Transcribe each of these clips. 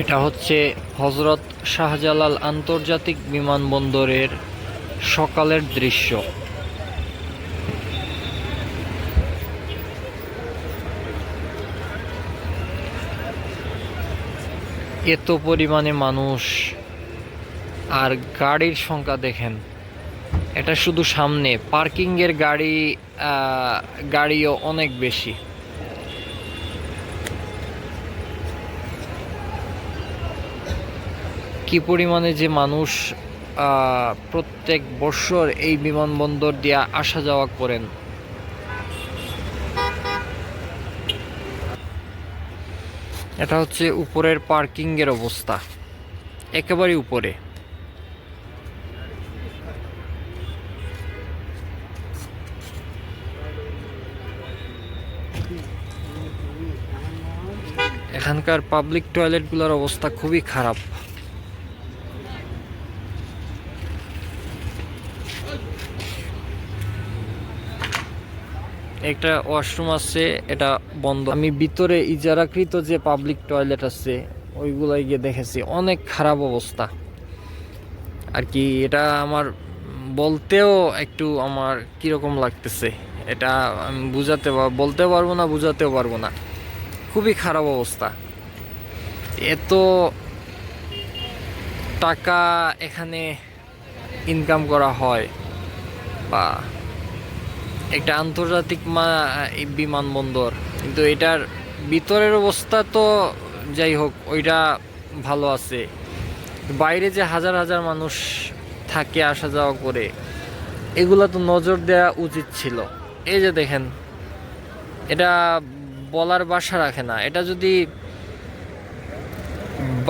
এটা হচ্ছে হজরত শাহজালাল আন্তর্জাতিক বিমানবন্দরের সকালের দৃশ্য। এত পরিমাণে মানুষ আর গাড়ির সংখ্যা দেখেন। এটা শুধু সামনে, পার্কিংয়ের গাড়ি গাড়িও অনেক বেশি। কি পরিমাণে যে মানুষ প্রত্যেক বছর এই বিমানবন্দর দিয়ে আসা যাওয়া করেন? এটা হচ্ছে উপরের পার্কিংয়ের অবস্থা। একেবারে উপরে। এখানকার পাবলিক টয়লেটগুলোর অবস্থা খুবই খারাপ। একটা ওয়াশরুম আছে, এটা বন্ধ। আমি ভিতরে ইজারাকৃত যে পাবলিক টয়লেট আছে, ওইগুলাই গিয়ে দেখেছি। অনেক খারাপ অবস্থা। আর কি, এটা আমার বলতেও একটু আমার কীরকম লাগতেছে। এটা আমি বুঝাতে বলতে পারব না, বুঝাতেও পারব না। খুবই খারাপ অবস্থা। এত টাকা এখানে ইনকাম করা হয় বা একটা আন্তর্জাতিক মা বিমানবন্দর। কিন্তু এটার ভিতরের অবস্থা তো যাই হোক, ওইটা ভালো আছে। বাইরে যে হাজার হাজার মানুষ থাকে আসা যাওয়া করে, এগুলা তো নজর দেওয়া উচিত ছিল। এই যে দেখেন, এটা বলার বাসা রাখে না। এটা যদি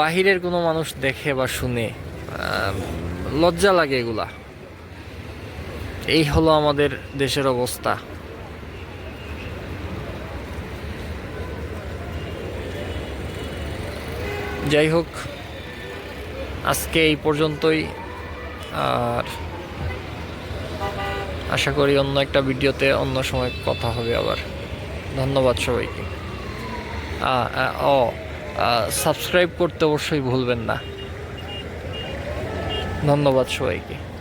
বাহিরের কোনো মানুষ দেখে বা শুনে লজ্জা লাগে এগুলা। এই হলো আমাদের দেশের অবস্থা। যাই হোক, আজকে এই পর্যন্তই। আর আশা করি অন্য একটা ভিডিওতে অন্য সময় কথা হবে আবার। ধন্যবাদ সবাইকে। ও সাবস্ক্রাইব করতে অবশ্যই ভুলবেন না। ধন্যবাদ সবাইকে।